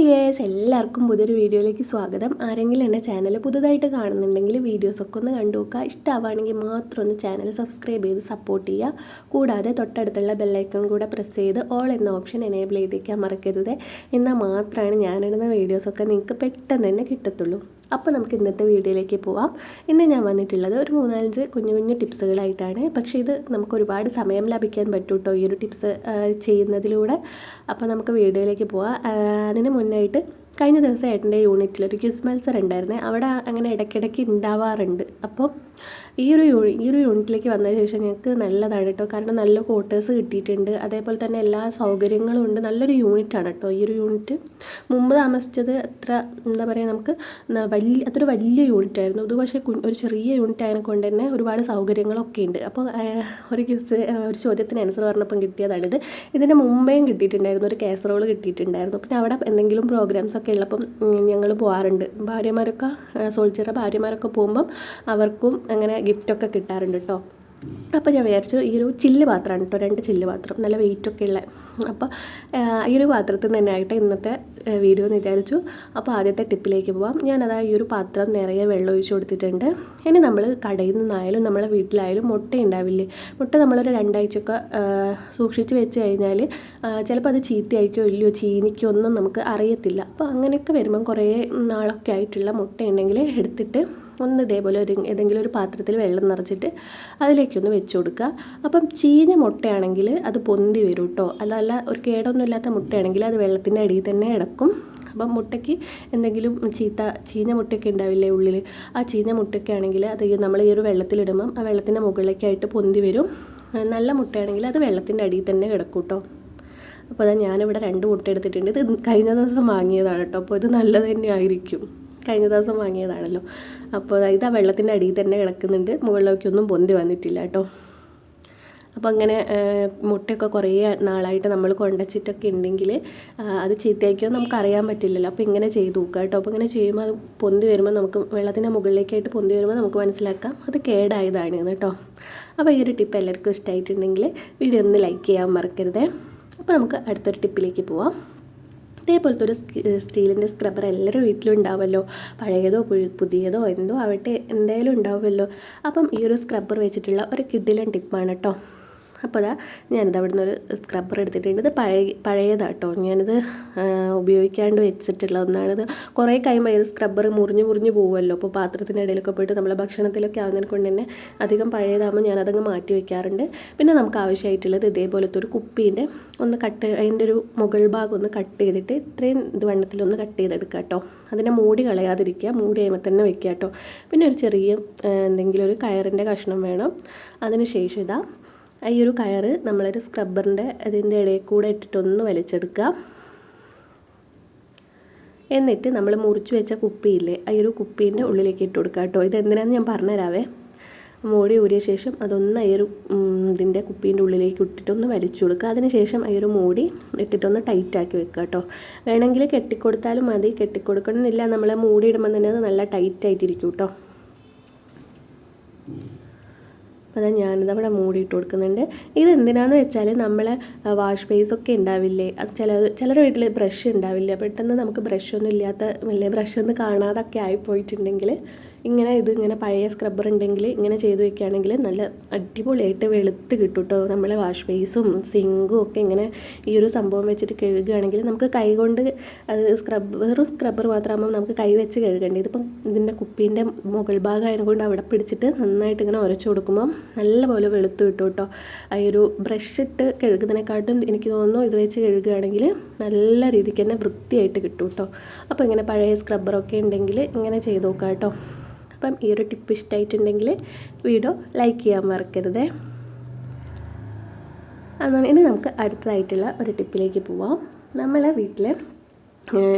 Dears എല്ലാവർക്കും പുതിയൊരു വീഡിയോയിലേക്ക് സ്വാഗതം. ആരെങ്കിലും എന്റെ ചാനൽ പുതുതായിട്ട് കാണുന്നുണ്ടെങ്കിൽ വീഡിയോസൊക്കെ ഒന്ന് കണ്ടു നോക്കുക. ഇഷ്ടമാവുകയാണെങ്കിൽ മാത്രം ഒന്ന് ചാനൽ സബ്സ്ക്രൈബ് ചെയ്ത് സപ്പോർട്ട് ചെയ്യുക. കൂടാതെ തൊട്ടടുത്തുള്ള ബെല്ലൈക്കൺ കൂടെ പ്രസ് ചെയ്ത് ഓൾ എന്ന ഓപ്ഷൻ എനേബിൾ ചെയ്തേക്കാൻ മറക്കരുത്. എന്നാൽ മാത്രമാണ് ഞാനിടുന്ന വീഡിയോസൊക്കെ നിങ്ങൾക്ക് പെട്ടെന്ന് തന്നെ കിട്ടത്തുള്ളൂ. അപ്പോൾ നമുക്ക് ഇന്നത്തെ വീഡിയോയിലേക്ക് പോവാം. ഇന്ന് ഞാൻ വന്നിട്ടുള്ളത് ഒരു മൂന്നാലഞ്ച് കുഞ്ഞു കുഞ്ഞു ടിപ്സുകളായിട്ടാണ്. പക്ഷേ ഇത് നമുക്ക് ഒരുപാട് സമയം ലഭിക്കാൻ പറ്റൂട്ടോ ഈ ഒരു ടിപ്സ് ചെയ്യുന്നതിലൂടെ. അപ്പോൾ നമുക്ക് വീഡിയോയിലേക്ക് പോവാം. അതിന് മുന്നായിട്ട് കഴിഞ്ഞ ദിവസം ഏട്ടന്റെ യൂണിറ്റിൽ ഒരു ക്വിസ് മത്സരം ഉണ്ടായിരുന്നേ. അവിടെ അങ്ങനെ ഇടയ്ക്കിടയ്ക്ക് ഉണ്ടാവാറുണ്ട്. അപ്പോൾ ഈ ഒരു ഈ ഒരു യൂണിറ്റിലേക്ക് വന്നതിന് ശേഷം ഞങ്ങൾക്ക് നല്ലതാണ് കേട്ടോ. കാരണം നല്ല ക്വാർട്ടേഴ്സ് കിട്ടിയിട്ടുണ്ട്. അതേപോലെ തന്നെ എല്ലാ സൗകര്യങ്ങളും ഉണ്ട്. നല്ലൊരു യൂണിറ്റാണ് കേട്ടോ ഈ ഒരു യൂണിറ്റ് മുമ്പ് താമസിച്ചത് അത്ര എന്താ പറയുക നമുക്ക് വലിയ അതൊരു വലിയ യൂണിറ്റ് ആയിരുന്നു. ഇത് പക്ഷേ ഒരു ചെറിയ യൂണിറ്റ് ആയതിനെ കൊണ്ട് തന്നെ ഒരുപാട് സൗകര്യങ്ങളൊക്കെ ഉണ്ട്. അപ്പോൾ ഒരു കിസ് ഒരു ചോദ്യത്തിന് ആൻസർ പറഞ്ഞപ്പം കിട്ടിയതാണിത് ഇതിന്റെ മുമ്പേയും കിട്ടിയിട്ടുണ്ടായിരുന്നു. ഒരു കാസറോൾ കിട്ടിയിട്ടുണ്ടായിരുന്നു. പിന്നെ അവിടെ എന്തെങ്കിലും പ്രോഗ്രാംസ് ഒക്കെ ഉള്ളപ്പം ഞങ്ങൾ പോകാറുണ്ട് ഭാര്യമാരൊക്കെ സോൾജിയറുടെ ഭാര്യമാരൊക്കെ പോകുമ്പം അവർക്കും അങ്ങനെ ഗിഫ്റ്റൊക്കെ കിട്ടാറുണ്ട് കേട്ടോ അപ്പോൾ ഞാൻ വിചാരിച്ചു ഈ ഒരു ചില്ല് പാത്രമാണ് കേട്ടോ രണ്ട് ചില്ല് പാത്രം നല്ല വെയിറ്റൊക്കെ ഉള്ള. അപ്പോൾ ഈ ഒരു പാത്രത്തിൽ തന്നെ ആയിട്ട് ഇന്നത്തെ വീഡിയോ എന്ന് വിചാരിച്ചു. അപ്പോൾ ആദ്യത്തെ ടിപ്പിലേക്ക് പോവാം. ഞാനത് ഈ ഒരു പാത്രം നിറയെ വെള്ളം ഒഴിച്ച് കൊടുത്തിട്ടുണ്ട്. ഇനി നമ്മൾ കടയിൽ നിന്നായാലും നമ്മളെ വീട്ടിലായാലും മുട്ട ഉണ്ടാവില്ലേ മുട്ട നമ്മളൊരു രണ്ടാഴ്ചയൊക്കെ സൂക്ഷിച്ച് വെച്ച് കഴിഞ്ഞാൽ ചിലപ്പോൾ അത് ചീത്തയായിക്കോ ഇല്ലയോ ചീനിക്കോ ഒന്നും നമുക്ക് അറിയത്തില്ല. അപ്പോൾ അങ്ങനെയൊക്കെ വരുമ്പം കുറേ നാളൊക്കെ ആയിട്ടുള്ള മുട്ട ഉണ്ടെങ്കിൽ എടുത്തിട്ട് ഒന്ന് ഇതേപോലെ ഒരു ഏതെങ്കിലും ഒരു പാത്രത്തിൽ വെള്ളം നിറച്ചിട്ട് അതിലേക്കൊന്ന് വെച്ച് കൊടുക്കുക അപ്പം ചീഞ്ഞ മുട്ടയാണെങ്കിൽ അത് പൊന്തി വരും കേട്ടോ അതല്ല ഒരു കേടൊന്നും ഇല്ലാത്ത മുട്ടയാണെങ്കിൽ അത് വെള്ളത്തിന്റെ അടിയിൽ തന്നെ കിടക്കും. അപ്പം മുട്ടയ്ക്ക് എന്തെങ്കിലും ചീത്ത ചീഞ്ഞ മുട്ടയൊക്കെ ഉണ്ടാവില്ലേ ഉള്ളിൽ? ആ ചീഞ്ഞ മുട്ടയൊക്കെ ആണെങ്കിൽ അത് നമ്മൾ ഈ ഒരു വെള്ളത്തിലിടുമ്പം ആ വെള്ളത്തിന്റെ മുകളിലേക്കായിട്ട് പൊന്തി വരും. നല്ല മുട്ടയാണെങ്കിൽ അത് വെള്ളത്തിന്റെ അടിയിൽ തന്നെ കിടക്കും കേട്ടോ അപ്പോൾ അതാ ഞാനിവിടെ രണ്ട് മുട്ട എടുത്തിട്ടുണ്ട്. ഇത് കഴിഞ്ഞ ദിവസം വാങ്ങിയതാണ് കേട്ടോ അപ്പോൾ ഇത് നല്ലത് തന്നെ ആയിരിക്കും കഴിഞ്ഞ ദിവസം വാങ്ങിയതാണല്ലോ. അപ്പോൾ ഇത് ആ വെള്ളത്തിന്റെ അടിയിൽ തന്നെ കിടക്കുന്നുണ്ട്. മുകളിലേക്കൊന്നും പൊന്തി വന്നിട്ടില്ല കേട്ടോ. അപ്പോൾ അങ്ങനെ മുട്ടയൊക്കെ കുറേ നാളായിട്ട് നമ്മൾ കൊണ്ടച്ചിട്ടൊക്കെ ഉണ്ടെങ്കിൽ അത് ചീത്തയാക്കിയോ നമുക്ക് അറിയാൻ പറ്റില്ലല്ലോ. അപ്പോൾ ഇങ്ങനെ ചെയ്ത് നോക്കുക കേട്ടോ. അപ്പോൾ ഇങ്ങനെ ചെയ്യുമ്പോൾ അത് പൊന്തി വരുമ്പോൾ നമുക്ക് വെള്ളത്തിന്റെ മുകളിലേക്കായിട്ട് പൊന്തി വരുമ്പോൾ നമുക്ക് മനസ്സിലാക്കാം അത് കേടായതാണ് കേട്ടോ. അപ്പോൾ ഈ ഒരു ടിപ്പ് എല്ലാവർക്കും ഇഷ്ടമായിട്ടുണ്ടെങ്കിൽ വീഡിയോ ഒന്ന് ലൈക്ക് ചെയ്യാൻ മറക്കരുത്. അപ്പോൾ നമുക്ക് അടുത്തൊരു ടിപ്പിലേക്ക് പോവാം. ഇതേപോലത്തെ ഒരു സ്റ്റീലിന്റെ സ്ക്രബ്ബർ എല്ലാവരും വീട്ടിലും ഉണ്ടാവുമല്ലോ. പഴയതോ പുതിയതോ എന്തോ ആവട്ടെ എന്തായാലും ഉണ്ടാവുമല്ലോ. അപ്പം ഈ ഒരു സ്ക്രബ്ബർ വെച്ചിട്ടുള്ള ഒരു കിഡിലൻ ടിപ്പാണ് കേട്ടോ അപ്പോൾ അതാ ഞാനിത് അവിടെ നിന്ന് ഒരു സ്ക്രബ്ബർ എടുത്തിട്ടുണ്ട് ഇത് പഴയ പഴയതാട്ടോ. ഞാനിത് ഉപയോഗിക്കാണ്ട് വെച്ചിട്ടുള്ള ഒന്നാണിത്. കുറേ കഴിയുമ്പോൾ ഇത് സ്ക്രബ്ബർ മുറിഞ്ഞ് മുറിഞ്ഞ് പോകുമല്ലോ അപ്പോൾ പാത്രത്തിന്റെ ഇടയിലൊക്കെ പോയിട്ട് നമ്മളെ ഭക്ഷണത്തിലൊക്കെ ആവുന്നതിനെ കൊണ്ട് തന്നെ അധികം പഴയതാകുമ്പോൾ ഞാനതങ്ങ് മാറ്റി വെക്കാറുണ്ട്. പിന്നെ നമുക്ക് ആവശ്യമായിട്ടുള്ളത് ഇതേപോലത്തെ ഒരു കുപ്പീന്റെ ഒന്ന് കട്ട് അതിന്റെ ഒരു മുകൾ ഭാഗം ഒന്ന് കട്ട് ചെയ്തിട്ട് ഇത്രയും ഇത് വണ്ണത്തിലൊന്ന് കട്ട് ചെയ്തെടുക്കുക കേട്ടോ അതിനെ മൂടി കളയാതിരിക്കുക മൂടി കഴിയുമ്പോൾ തന്നെ വെക്കുക കേട്ടോ പിന്നെ ഒരു ചെറിയ എന്തെങ്കിലും ഒരു കയറിന്റെ കഷ്ണം വേണം. അതിന് ശേഷം ഇതാ ഈ ഒരു കയറ് നമ്മളൊരു സ്ക്രബ്ബറിന്റെ അതിന്റെ ഇടയിൽ കൂടെ ഇട്ടിട്ടൊന്ന് വലിച്ചെടുക്കുക. എന്നിട്ട് നമ്മൾ മുറിച്ച് വെച്ച കുപ്പിയില്ലേ ആ ഒരു കുപ്പീന്റെ ഉള്ളിലേക്ക് ഇട്ട് കൊടുക്കുക കേട്ടോ. ഇതെന്തിനാന്ന് ഞാൻ പറഞ്ഞുതരാവേ. മോടി ഊരിയ ശേഷം അതൊന്ന് ഈ ഒരു ഇതിന്റെ കുപ്പീന്റെ ഉള്ളിലേക്ക് ഇട്ടിട്ടൊന്ന് വലിച്ചു കൊടുക്കുക. അതിനുശേഷം ഈ ഒരു മോടി ഇട്ടിട്ടൊന്ന് ടൈറ്റാക്കി വെക്കുക കേട്ടോ. വേണമെങ്കിൽ കെട്ടിക്കൊടുത്താലും മതി. കെട്ടിക്കൊടുക്കണമെന്നില്ല. നമ്മൾ മൂടി ഇടുമ്പോൾ തന്നെ അത് നല്ല ടൈറ്റായിട്ടിരിക്കും കേട്ടോ. അപ്പോൾ അതാ ഞാനിത് അവിടെ മൂടിയിട്ട് കൊടുക്കുന്നുണ്ട്. ഇത് എന്തിനാന്ന് വെച്ചാൽ നമ്മൾ വാഷ് ബേസ് ഒക്കെ ഉണ്ടാവില്ലേ? അത് ചില ചിലരുടെ വീട്ടിൽ ബ്രഷ് ഉണ്ടാവില്ല. പെട്ടെന്ന് നമുക്ക് ബ്രഷ് ഒന്നും ഇല്ലാത്ത വലിയ ബ്രഷ് ഒന്നും കാണാതൊക്കെ ആയിപ്പോയിട്ടുണ്ടെങ്കിൽ ഇങ്ങനെ ഇത് ഇങ്ങനെ പഴയ സ്ക്രബ്ബർ ഉണ്ടെങ്കിൽ ഇങ്ങനെ ചെയ്ത് വെക്കുകയാണെങ്കിൽ നല്ല അടിപൊളിയായിട്ട് വെളുത്ത് കിട്ടും കേട്ടോ നമ്മൾ വാഷ് ബേസും സിങ്കും ഒക്കെ ഇങ്ങനെ ഈ ഒരു സംഭവം വെച്ചിട്ട് കഴുകുകയാണെങ്കിൽ നമുക്ക് കൈ കൊണ്ട് അത് സ്ക്രബ്ബറും സ്ക്രബ്ബർ മാത്രമാകുമ്പോൾ നമുക്ക് കൈ വെച്ച് കഴുകേണ്ടത് ഇതിപ്പം ഇതിന്റെ കുപ്പീന്റെ മുകൾ ഭാഗം ആയതുകൊണ്ട് അവിടെ പിടിച്ചിട്ട് നന്നായിട്ട് ഇങ്ങനെ ഉരച്ചു കൊടുക്കുമ്പോൾ നല്ലപോലെ വെളുത്ത് കിട്ടും കേട്ടോ ആ ഒരു ബ്രഷ് ഇട്ട് കഴുകുന്നതിനെക്കാട്ടും എനിക്ക് തോന്നുന്നു ഇത് വെച്ച് കഴുകുകയാണെങ്കിൽ നല്ല രീതിക്ക് തന്നെ വൃത്തിയായിട്ട് കിട്ടും കേട്ടോ അപ്പോൾ ഇങ്ങനെ പഴയ സ്ക്രബ്ബറൊക്കെ ഉണ്ടെങ്കിൽ ഇങ്ങനെ ചെയ്ത് നോക്കാം കേട്ടോ അപ്പം ഈ ഒരു ടിപ്പ് ഇഷ്ടമായിട്ടുണ്ടെങ്കിൽ വീഡിയോ ലൈക്ക് ചെയ്യാൻ മറക്കരുത്. അങ്ങനെ ഇനി നമുക്ക് അടുത്തതായിട്ടുള്ള ഒരു ടിപ്പിലേക്ക് പോവാം. നമ്മളെ വീട്ടിൽ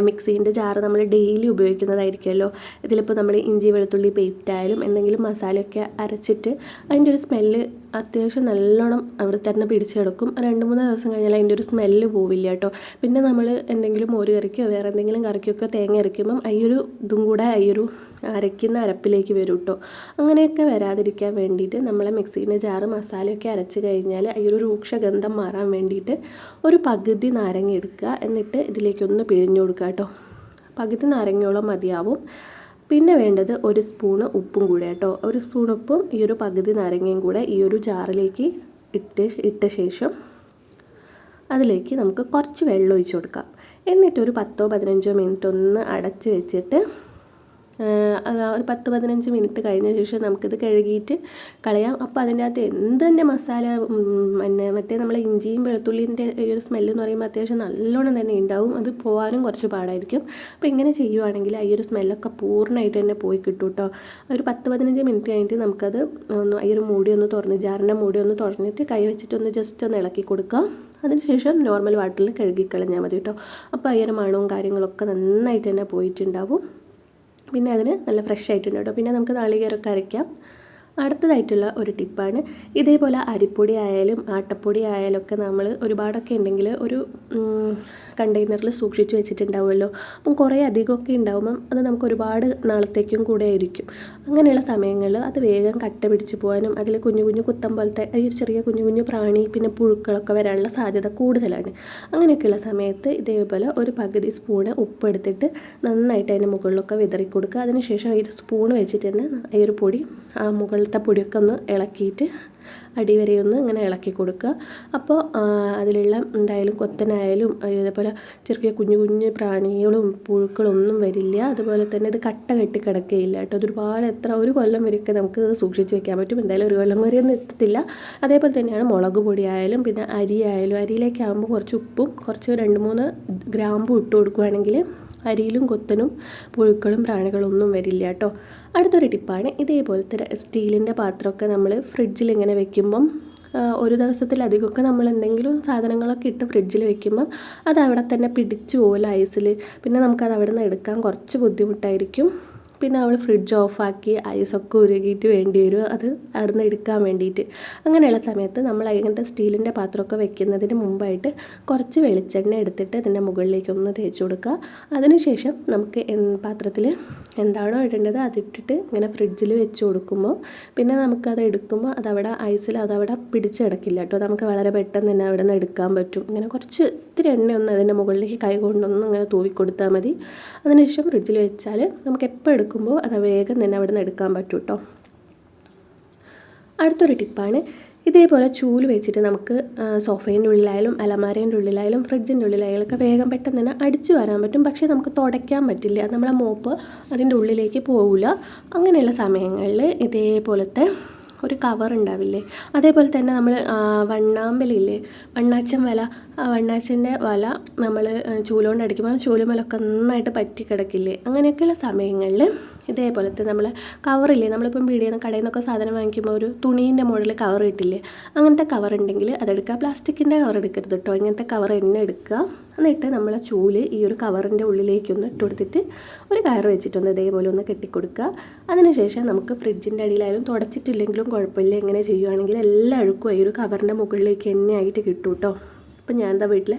മിക്സീന്റെ ജാറ് നമ്മൾ ഡെയിലി ഉപയോഗിക്കുന്നതായിരിക്കുമല്ലോ. ഇതിലിപ്പോൾ നമ്മൾ ഇഞ്ചി വെളുത്തുള്ളി പേസ്റ്റ് ആയാലും എന്തെങ്കിലും മസാലയൊക്കെ അരച്ചിട്ട് അതിന്റെ ഒരു സ്മെല്ല് അത്യാവശ്യം നല്ലോണം അവിടെ തന്നെ പിടിച്ചു കിടക്കും. രണ്ട് മൂന്ന് ദിവസം കഴിഞ്ഞാൽ അതിന്റെ ഒരു സ്മെല്ല് പോവില്ല കേട്ടോ. പിന്നെ നമ്മൾ എന്തെങ്കിലും മോര് കറിക്കോ വേറെ എന്തെങ്കിലും കറിക്കോ ഒക്കെ തേങ്ങ അരയ്ക്കുമ്പം ഈ ഒരു ഇതും കൂടെ ഈ ഒരു അരയ്ക്കുന്ന അരപ്പിലേക്ക് വരും കേട്ടോ അങ്ങനെയൊക്കെ വരാതിരിക്കാൻ വേണ്ടിയിട്ട് നമ്മളെ മിക്സീന്റെ ജാറ് മസാലയൊക്കെ അരച്ച് കഴിഞ്ഞാൽ ഈ ഒരു രൂക്ഷഗന്ധം മാറാൻ വേണ്ടിയിട്ട് ഒരു പകുതി നാരങ്ങ എടുക്കുക. എന്നിട്ട് ഇതിലേക്കൊന്ന് പിഴിഞ്ഞു കൊടുക്കുക കേട്ടോ പകുതി നാരങ്ങയോളം മതിയാവും. പിന്നെ വേണ്ടത് ഒരു സ്പൂണ് ഉപ്പും കൂടെ കേട്ടോ ഒരു സ്പൂൺ ഉപ്പും ഈ ഒരു പകുതി നാരങ്ങയും കൂടെ ഈ ഒരു ജാറിലേക്ക് ഇട്ട് ഇട്ട ശേഷം അതിലേക്ക് നമുക്ക് കുറച്ച് വെള്ളം ഒഴിച്ചു കൊടുക്കാം. എന്നിട്ട് ഒരു പത്തോ പതിനഞ്ചോ മിനിറ്റ് ഒന്ന് അടച്ച് വെച്ചിട്ട് ഒരു പത്ത് പതിനഞ്ച് മിനിറ്റ് കഴിഞ്ഞ ശേഷം നമുക്കിത് കഴുകിയിട്ട് കളയാം. അപ്പോൾ അതിന്റെ അകത്ത് എന്ത് തന്നെ മസാല പിന്നെ മറ്റേ നമ്മൾ ഇഞ്ചിയും വെളുത്തുള്ളിന്റെ ഒരു സ്മെല്ല് എന്ന് പറയുമ്പോൾ അത്യാവശ്യം നല്ലോണം തന്നെ ഉണ്ടാവും. അത് പോകാനും കുറച്ച് പാടായിരിക്കും. അപ്പോൾ ഇങ്ങനെ ചെയ്യുവാണെങ്കിൽ ആ ഒരു സ്മെല്ലൊക്കെ പൂർണമായിട്ട് തന്നെ പോയി കിട്ടും കേട്ടോ ഒരു പത്ത് പതിനഞ്ച് മിനിറ്റ് കഴിഞ്ഞിട്ട് നമുക്കത് ഒന്ന് ഈ ഒരു മൂടി ഒന്ന് തുറന്ന് ജാറിന്റെ മൂടി ഒന്ന് തുറന്നിട്ട് കൈ വെച്ചിട്ട് ഒന്ന് ജസ്റ്റ് ഒന്ന് ഇളക്കി കൊടുക്കാം. അതിനുശേഷം നോർമൽ വാട്ടറിൽ കഴുകിക്കളഞ്ഞാൽ മതി കേട്ടോ അപ്പോൾ ഒരു മണവും കാര്യങ്ങളൊക്കെ നന്നായിട്ട് തന്നെ പോയിട്ടുണ്ടാവും. പിന്നെ അതിന് നല്ല ഫ്രഷ് ആയിട്ടുണ്ട് കേട്ടോ. പിന്നെ നമുക്ക് നാളികേരമൊക്കെ അരയ്ക്കാം. അടുത്തതായിട്ടുള്ള ഒരു ടിപ്പാണ്. ഇതേപോലെ അരിപ്പൊടി ആയാലും ആട്ടപ്പൊടി ആയാലും ഒക്കെ നമ്മൾ ഒരുപാടൊക്കെ ഉണ്ടെങ്കിൽ ഒരു കണ്ടെയ്നറിൽ സൂക്ഷിച്ച് വെച്ചിട്ടുണ്ടാവുമല്ലോ. അപ്പം കുറേ അധികമൊക്കെ ഉണ്ടാവുമ്പം അത് നമുക്ക് ഒരുപാട് നാളത്തേക്കും കൂടെ ആയിരിക്കും. അങ്ങനെയുള്ള സമയങ്ങളിൽ അത് വേഗം കട്ട പിടിച്ചു പോകാനും അതിൽ കുഞ്ഞു കുഞ്ഞു കുത്തം പോലത്തെ ഈ ചെറിയ കുഞ്ഞു കുഞ്ഞു പ്രാണി പിന്നെ പുഴുക്കളൊക്കെ വരാനുള്ള സാധ്യത കൂടുതലാണ്. അങ്ങനെയൊക്കെയുള്ള സമയത്ത് ഇതേപോലെ ഒരു പകുതി സ്പൂണ് ഉപ്പെടുത്തിട്ട് നന്നായിട്ട് അതിന്റെ മുകളിലൊക്കെ വിതറി കൊടുക്കുക അതിനുശേഷം ഈ ഒരു സ്പൂൺ വെച്ചിട്ട് തന്നെ ഈ ഒരു പൊടി ആ മുകളിലത്തെ പൊടിയൊക്കെ ഒന്ന് ഇളക്കിയിട്ട് അടിവരെ ഒന്ന് ഇങ്ങനെ ഇളക്കി കൊടുക്കുക. അപ്പോൾ അതിലുള്ള എന്തായാലും കൊത്തനായാലും അതേപോലെ ചെറിയ കുഞ്ഞു കുഞ്ഞു പ്രാണികളും പുഴുക്കളും ഒന്നും വരില്ല. അതുപോലെ തന്നെ ഇത് കട്ട കെട്ടി കിടക്കുകയില്ല കേട്ടോ. അത് ഒരുപാട് എത്ര ഒരു കൊല്ലം വരെയൊക്കെ നമുക്ക് ഇത് സൂക്ഷിച്ച് വെക്കാൻ പറ്റും. എന്തായാലും ഒരു കൊല്ലം വരെയൊന്നും എത്തത്തില്ല. അതേപോലെ തന്നെയാണ് മുളക് പൊടി ആയാലും പിന്നെ അരി ആയാലും അരിയിലേക്കാകുമ്പോൾ കുറച്ച് ഉപ്പും കുറച്ച് രണ്ട് മൂന്ന് ഗ്രാമ്പും ഇട്ട് കൊടുക്കുകയാണെങ്കിൽ അരിയിലും കൊത്തനും പുഴുക്കളും പ്രാണികളൊന്നും വരില്ല കേട്ടോ അടുത്തൊരു ടിപ്പാണ്. ഇതേപോലത്തെ സ്റ്റീലിന്റെ പാത്രമൊക്കെ നമ്മൾ ഫ്രിഡ്ജിൽ ഇങ്ങനെ വെക്കുമ്പം ഒരു ദിവസത്തിലധികമൊക്കെ നമ്മൾ എന്തെങ്കിലും സാധനങ്ങളൊക്കെ ഇട്ട് ഫ്രിഡ്ജിൽ വെക്കുമ്പം അത് അവിടെ തന്നെ പിടിച്ചു പോകില്ല ഐസിൽ പിന്നെ നമുക്കത് അവിടെ നിന്ന് എടുക്കാൻ കുറച്ച് ബുദ്ധിമുട്ടായിരിക്കും. പിന്നെ അവൾ ഫ്രിഡ്ജ് ഓഫാക്കി ഐസൊക്കെ ഉരുകിയിട്ട് വേണ്ടി വരും. അത് അവിടെ നിന്ന് എടുക്കാൻ വേണ്ടിയിട്ട്. അങ്ങനെയുള്ള സമയത്ത് നമ്മൾ അങ്ങനത്തെ സ്റ്റീലിന്റെ പാത്രമൊക്കെ വെക്കുന്നതിന് മുമ്പായിട്ട് കുറച്ച് വെളിച്ചെണ്ണ എടുത്തിട്ട് അതിന്റെ മുകളിലേക്ക് ഒന്ന് തേച്ച് കൊടുക്കുക. അതിനുശേഷം നമുക്ക് പാത്രത്തിൽ എന്താണോ ഇടേണ്ടത് അതിട്ടിട്ട് ഇങ്ങനെ ഫ്രിഡ്ജിൽ വെച്ച് കൊടുക്കുമ്പോൾ പിന്നെ നമുക്കത് എടുക്കുമ്പോൾ അതവിടെ ഐസിൽ അതവിടെ പിടിച്ചെടുക്കില്ല കേട്ടോ. നമുക്ക് വളരെ പെട്ടെന്ന് തന്നെ അവിടെ നിന്ന് എടുക്കാൻ പറ്റും. ഇങ്ങനെ കുറച്ച് ഇത്തിരി എണ്ണ ഒന്ന് അതിന്റെ മുകളിലേക്ക് കൈ കൊണ്ടൊന്ന് ഇങ്ങനെ തൂവി കൊടുത്താൽ മതി. അതിനുശേഷം ഫ്രിഡ്ജിൽ വെച്ചാൽ നമുക്ക് എപ്പോൾ എടുക്കുമ്പോൾ അത് വേഗം തന്നെ അവിടെ നിന്ന് എടുക്കാൻ പറ്റും കേട്ടോ അടുത്തൊരു ടിപ്പാണ് ഇതേപോലെ ചൂൽ വെച്ചിട്ട് നമുക്ക് സോഫേന്റെ ഉള്ളിലായാലും അലമാരേന്റെ ഉള്ളിലായാലും ഫ്രിഡ്ജിന്റെ ഉള്ളിലായാലും ഒക്കെ വേഗം പെട്ടെന്ന് തന്നെ അടിച്ചു വരാൻ പറ്റും. പക്ഷേ നമുക്ക് തുടയ്ക്കാൻ പറ്റില്ല. നമ്മുടെ മോപ്പ് അതിന്റെ ഉള്ളിലേക്ക് പോകില്ല അങ്ങനെയുള്ള സമയങ്ങളിൽ ഇതേപോലത്തെ ഒരു കവർ ഉണ്ടാവില്ലേ? അതേപോലെ തന്നെ നമ്മൾ വണ്ണാമ്പലില്ലേ? വണ്ണാച്ചൻ വല. വണ്ണാച്ചന്റെ വല നമ്മൾ ചൂലുകൊണ്ട് അടിക്കുമ്പോൾ ചൂലുമലൊക്കെ നന്നായിട്ട് പറ്റി കിടക്കില്ലേ അങ്ങനെയൊക്കെയുള്ള സമയങ്ങളിൽ ഇതേപോലത്തെ നമ്മൾ കവറില്ലേ നമ്മളിപ്പം പീടിയിൽ നിന്ന് കടയിൽ നിന്നൊക്കെ സാധനം വാങ്ങിക്കുമ്പോൾ ഒരു തുണീന്റെ മുകളിൽ കവർ കിട്ടില്ലേ അങ്ങനത്തെ കവർ ഉണ്ടെങ്കിൽ അതെടുക്കുക. പ്ലാസ്റ്റിക്കിന്റെ കവർ എടുക്കരുത് കേട്ടോ. ഇങ്ങനത്തെ കവർ തന്നെ എടുക്കുക. എന്നിട്ട് നമ്മൾ ചൂൽ ഈ ഒരു കവറിന്റെ ഉള്ളിലേക്കൊന്ന് ഇട്ട് കൊടുത്തിട്ട് ഒരു കയർ വെച്ചിട്ടൊന്ന് ഇതേപോലെ ഒന്ന് കെട്ടിക്കൊടുക്കുക. അതിനുശേഷം നമുക്ക് ഫ്രിഡ്ജിന്റെ അടിയിലായാലും തുടച്ചിട്ടില്ലെങ്കിലും കുഴപ്പമില്ല. എങ്ങനെ ചെയ്യുകയാണെങ്കിൽ എല്ലാ അഴുക്കും ഈ ഒരു കവറിന്റെ മുകളിലേക്ക് തന്നെ ആയിട്ട് കിട്ടും കേട്ടോ. അപ്പം ഞാൻ എന്താ വീട്ടിലെ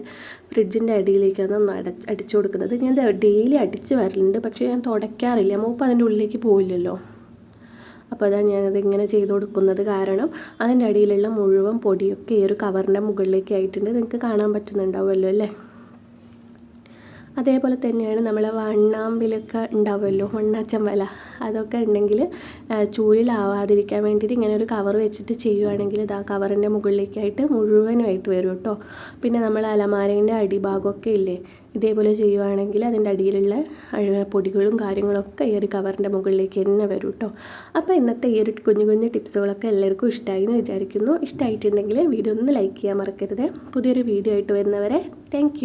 ഫ്രിഡ്ജിന്റെ അടിയിലേക്കാണ് ഒന്ന് അട അടിച്ചു കൊടുക്കുന്നത്. ഞാൻ ഡെയിലി അടിച്ച് വരലുണ്ട് പക്ഷേ ഞാൻ തുടയ്ക്കാറില്ല. മൂപ്പ് അതിന്റെ ഉള്ളിലേക്ക് പോയില്ലല്ലോ അപ്പോൾ അതാ ഞാനത് ഇങ്ങനെ ചെയ്ത് കൊടുക്കുന്നത് കാരണം അതിന്റെ അടിയിലുള്ള മുഴുവൻ പൊടിയൊക്കെ ഈ ഒരു കവറിന്റെ മുകളിലേക്ക് ആയിട്ടുണ്ട്. നിങ്ങൾക്ക് കാണാൻ പറ്റുന്നുണ്ടാവുമല്ലോ അല്ലേ? അതേപോലെ തന്നെയാണ് നമ്മൾ വണ്ണാമ്പിലൊക്കെ ഉണ്ടാവുമല്ലോ വണ്ണാച്ചമ്പല അതൊക്കെ ഉണ്ടെങ്കിൽ ചൂലിലാവാതിരിക്കാൻ വേണ്ടിയിട്ട് ഇങ്ങനെ ഒരു കവർ വെച്ചിട്ട് ചെയ്യുവാണെങ്കിൽ ഇത് കവറിന്റെ മുകളിലേക്കായിട്ട് മുഴുവനുമായിട്ട് വരും കേട്ടോ. പിന്നെ നമ്മൾ അലമാരേന്റെ അടിഭാഗമൊക്കെ ഇല്ലേ ഇതേപോലെ ചെയ്യുവാണെങ്കിൽ അതിന്റെ അടിയിലുള്ള പൊടികളും കാര്യങ്ങളൊക്കെ ഈ ഒരു കവറിന്റെ മുകളിലേക്ക് തന്നെ വരും കേട്ടോ. അപ്പോൾ ഇന്നത്തെ ഈ ഒരു കുഞ്ഞു കുഞ്ഞു ടിപ്സുകളൊക്കെ എല്ലാവർക്കും ഇഷ്ടമായി എന്ന് വിചാരിക്കുന്നു. ഇഷ്ടമായിട്ടുണ്ടെങ്കിൽ വീഡിയോ ഒന്ന് ലൈക്ക് ചെയ്യാൻ മറക്കരുത്. പുതിയൊരു വീഡിയോ ആയിട്ട് വരുന്നവരെ താങ്ക്